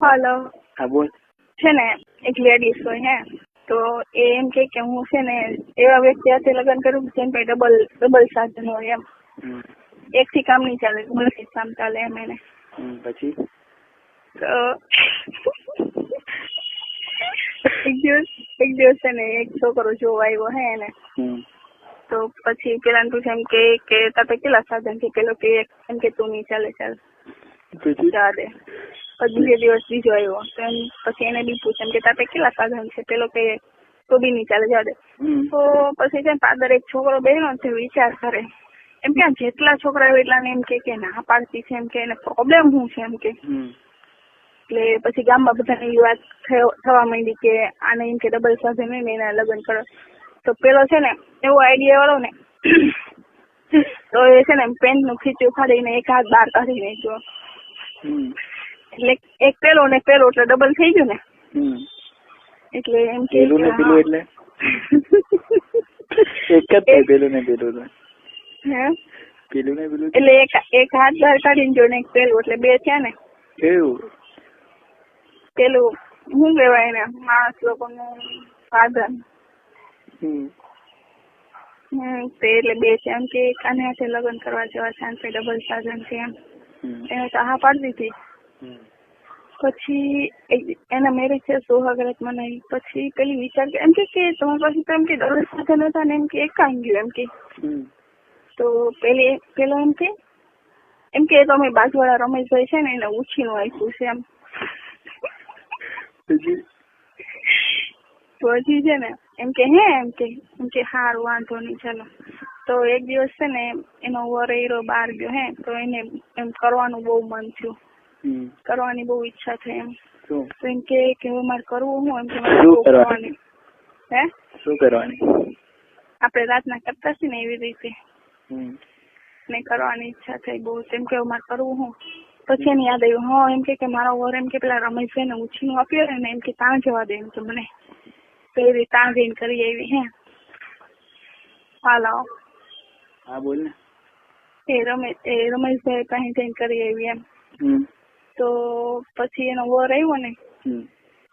હાલો હા બોલ. છે ને એક લેડીઝ હોય હે. તો એ એમ કે કે હું છે ને એવા વ્યક્તિ સાથે લગ્ન કરું જેમ કે ડબલ ડબલ સાધન હોય એમ. એક થી કામ નહીં ચાલે થી કામ ચાલે એમ એને. પછી? તો એક દિવસ એક દિવસ છે ને એક છોકરો જોવા આવ્યો હે એને. તો પછી પેલા તું એમ કે કે તાતે કેટલા સાધન છે? પેલો કે એમ કે તું નહીં ચાલે ચાલ. દે પછી બીજે દિવસ બીજો આવ્યો. પછી એને બી પૂછે કે તાતે કેટલા સાધન છે? પેલો કે તો બી નહીં ચાલે જવા દે. તો પછી છે ને પાદર એક છોકરો બેનો તે વિચાર કરે. એમ કે જેટલા છોકરા હોય એટલાને એમ કે કે ના પાડતી છે એમ કે એને પ્રોબ્લેમ શું છે એમ કે. એટલે પછી ગામમાં બધાને એ વાત થયો- થવા માંડી કે આને એમ કે ડબલ સાથે નહીં ને એના લગ્ન કરો. તો પેલો છે ને એવો આઈડિયા વાળો ને તો એ છે ને પેન્ટનું ખીચું ફાડીને એક હાથ બહાર કાઢી નાખ્યો. એટલે એક પેલો ને પેલો એટલે ડબલ થઈ ગયું ને? એટલે એમ કે પેલું ને પેલું એટલે? એક જ થાય પેલું ને પેલું હે? પેલું ને પેલું એટલે એક એક હાથ બહાર કાઢીને જો ને એક પેલું એટલે બે થયા ને? કેવું પેલું શું કહેવાય એને? માણસ લોકોનું સાધન. હમ. તે એટલે બે છે. એમ કે એક આને હાથે લગ્ન કરવા જેવા છે ડબલ સાધન છે એમ. એને તો હા પાડી દીધી. પછી એના મેરેજ છે સોહાગરત મનાવી પછી પેલી વિચાર કે એમ કે તમારી પાસે તો એમ કે દરરોજ સાથે નતા ને એમ કે એક ગયું એમ કે. તો પેલી પેલો એમ કે એમ કે તો અમે બાજુવાળા રમેશભાઈ છે ને એને ઉછીનું આપ્યું છે એમ. પછી? છે ને એમ કે હે એમ કે એમ કે હારું વાંધો નહીં ચાલો. તો એક દિવસ છે ને એનો વરેરો બહાર ગયો હે તો એને એમ કરવાનું બહુ મન થયું. કરવાની બહુ ઈચ્છા થઈ એમ. તો એમ કે હવે મારે કરવું હું એમ કે કરવાનું? હે? શું કરવાની? આપણે રાતના કરતા છીએ ને એવી રીતે. ને કરવાની ઈચ્છા થઈ બહુ. તેમ કે મારે કરવું હું. પછી એને યાદ આવ્યું હા એમ કે મારા વર એમ કે પેલા રમેશભાઈ ને ઉછીનું આપ્યું ને એમ કે ત્યાં જવા દે એમ કે મને. તો એ રીતે ત્યાં જઈને કરી આવી હે. હાલો. હા બોલ ને. એ રમેશ એ રમેશભાઈ પાસે જઈને કરી આવી એમ. તો પછી એનો વર આવ્યો ને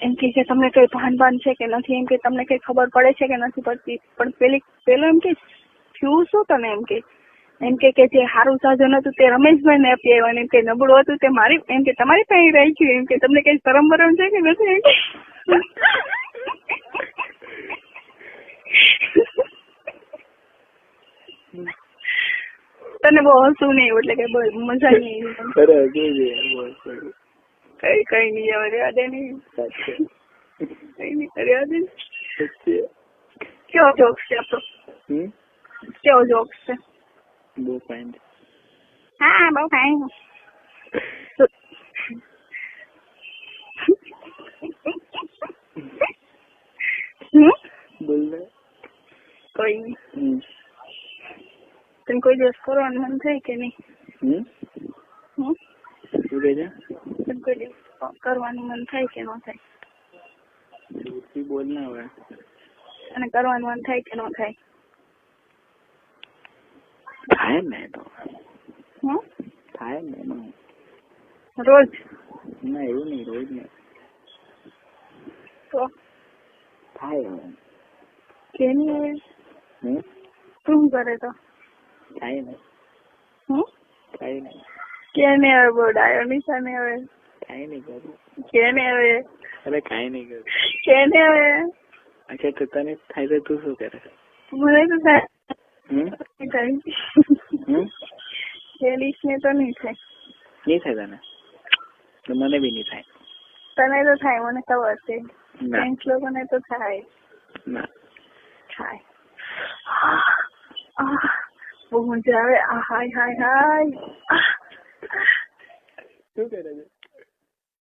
એમ કે છે, તમને કઈ ભાન ભાન છે કે નથી એમ કે, તમને કઈ ખબર પડે છે કે નથી પડતી પણ પેલી, પેલો એમ કે થયું શું તને એમ કે એમ કે જે સારું સાધન હતું તે રમેશભાઈ ને આપી આવ્યો એમ કે, નબળું હતું તે મારી, એમ કે, તમારી પાસે રહી ગયું એમ કે, તમને કઈ શરમ બરમ છે કે નથી? તને બહુ હસવું નહીં એટલે કે મજા નહીં. કઈ કઈ નહીં હવે રહેવા દે નહીં. કઈ નહીં રહેવા દે કેવો જોક્સ છે આપણો? કેવો જોક્સ છે? બહુ ફાઇન હા બહુ ફાઇન હમ? બોલ ને કોઈ નહીં. તને કોઈ દિવસ કરવાનું મન થાય કે નહીં? શું છે? કરવાનું મન થાય કે ન થાય? જોરથી બોલ ને હવે. અને કરવાનું મન થાય કે ન થાય? થાય ને તો. હમ થાય ને રોજ? ના એવું નહીં રોજ નહીં. તો? થાય હવે. કે નહીં હવે હમ? શું કરે તો? થાય ને. હમ? થાય ને. કે ને હવે બોડાયો ડાયો નિશાને હવે? કઈ નહીં કર્યું. કેને હવે? અરે કઈ નહીં કર્યું. કેને હવે? અચ્છા તો તને થાય તો તું શું કરે? મને તો થાય. લેડીઝ ને તો નહીં થાય. નહીં થાય તને? તો મને બી નહીં થાય. તને તો થાય મને ખબર છે. ના. લોકોને તો થાય. ના. થાય. બહુ મજા આવે. આ હાય હાય હાય. શું કરે છે?